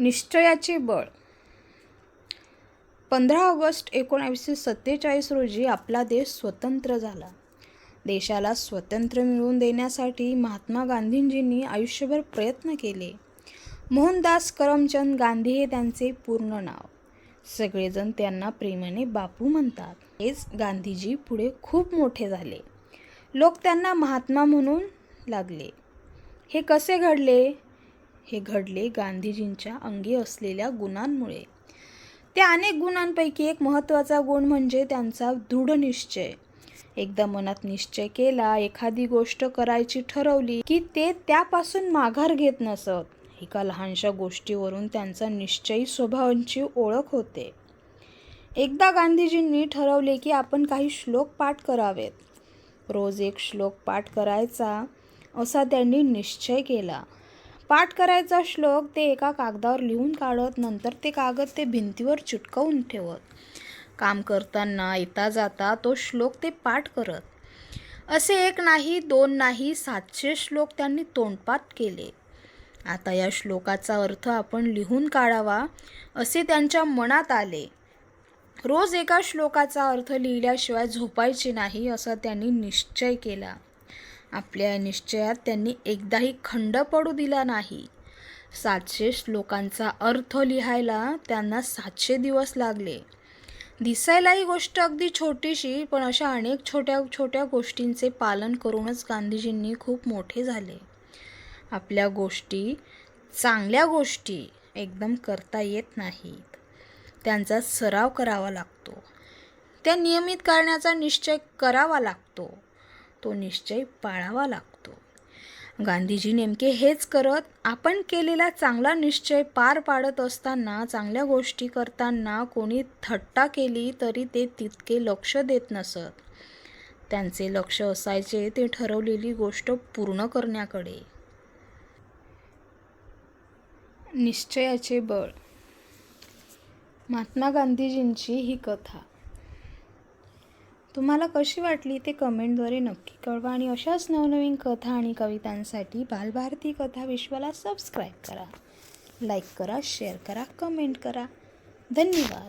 निश्चयाचे बळ. पंधरा ऑगस्ट एकोणावीसशे सत्तेचाळीस रोजी आपला देश स्वतंत्र झाला. देशाला स्वतंत्र मिळवून देण्यासाठी महात्मा गांधींजींनी आयुष्यभर प्रयत्न केले. मोहनदास करमचंद गांधी हे त्यांचे पूर्ण नाव. सगळेजण त्यांना प्रेमाने बापू म्हणतात. हेच गांधीजी पुढे खूप मोठे झाले. लोक त्यांना महात्मा म्हणून लागले. हे कसे घडले? हे घडले गांधीजींच्या अंगी असलेल्या गुणांमुळे. त्या अनेक गुणांपैकी एक महत्त्वाचा गुण म्हणजे त्यांचा दृढ निश्चय. एकदा मनात निश्चय केला एखादी गोष्ट करायची ठरवली की ते त्यापासून माघार घेत नसत. एका लहानशा गोष्टीवरून त्यांचा निश्चयी स्वभावांची ओळख होते. एकदा गांधीजींनी ठरवले की आपण काही श्लोक पाठ करावेत. रोज एक श्लोक पाठ करायचा असा त्यांनी निश्चय केला. पाठ करायचा श्लोक ते एका कागदावर लिहून काढत नंतर ते कागद ते भिंतीवर चिटकवून ठेवत. काम करताना येता जाता तो श्लोक ते पाठ करत. असे एक नाही दोन नाही सातशे श्लोक त्यांनी तोंडपाठ केले. आता या श्लोकाचा अर्थ आपण लिहून काढावा असे त्यांच्या मनात आले. रोज एका श्लोकाचा अर्थ लिहिल्याशिवाय झोपायचे नाही असा त्यांनी निश्चय केला. आपल्या निश्चयात त्यांनी एकदाही खंड पडू दिला नाही. सातशे श्लोकांचा अर्थ लिहायला त्यांना सातशे दिवस लागले. दिसायला ही गोष्ट अगदी छोटीशी पण अशा अनेक छोट्या छोट्या गोष्टींचे पालन करूनच गांधीजींनी खूप मोठे झाले. आपल्या गोष्टी चांगल्या गोष्टी एकदम करता येत नाहीत. त्यांचा सराव करावा लागतो. त्या नियमित करण्याचा निश्चय करावा लागतो. तो निश्चय पाळावा लागतो. गांधीजी नेमके हेच करत आपण केलेला चांगला निश्चय पार पाडत असताना चांगल्या गोष्टी करताना कोणी थट्टा केली तरी ते तितके लक्ष देत नसत. त्यांचे लक्ष असायचे ते ठरवलेली गोष्ट पूर्ण करण्याकडे. निश्चयाचे बळ. महात्मा गांधीजींची ही कथा. तुम्हाला कशी वाटली ते कमेंटद्वारे नक्की कळवा आणि अशाच नवनवीन कथा आणि कवितांसाठी बालभारती कथा विश्वाला सबस्क्राईब करा. लाईक करा शेअर करा कमेंट करा. धन्यवाद.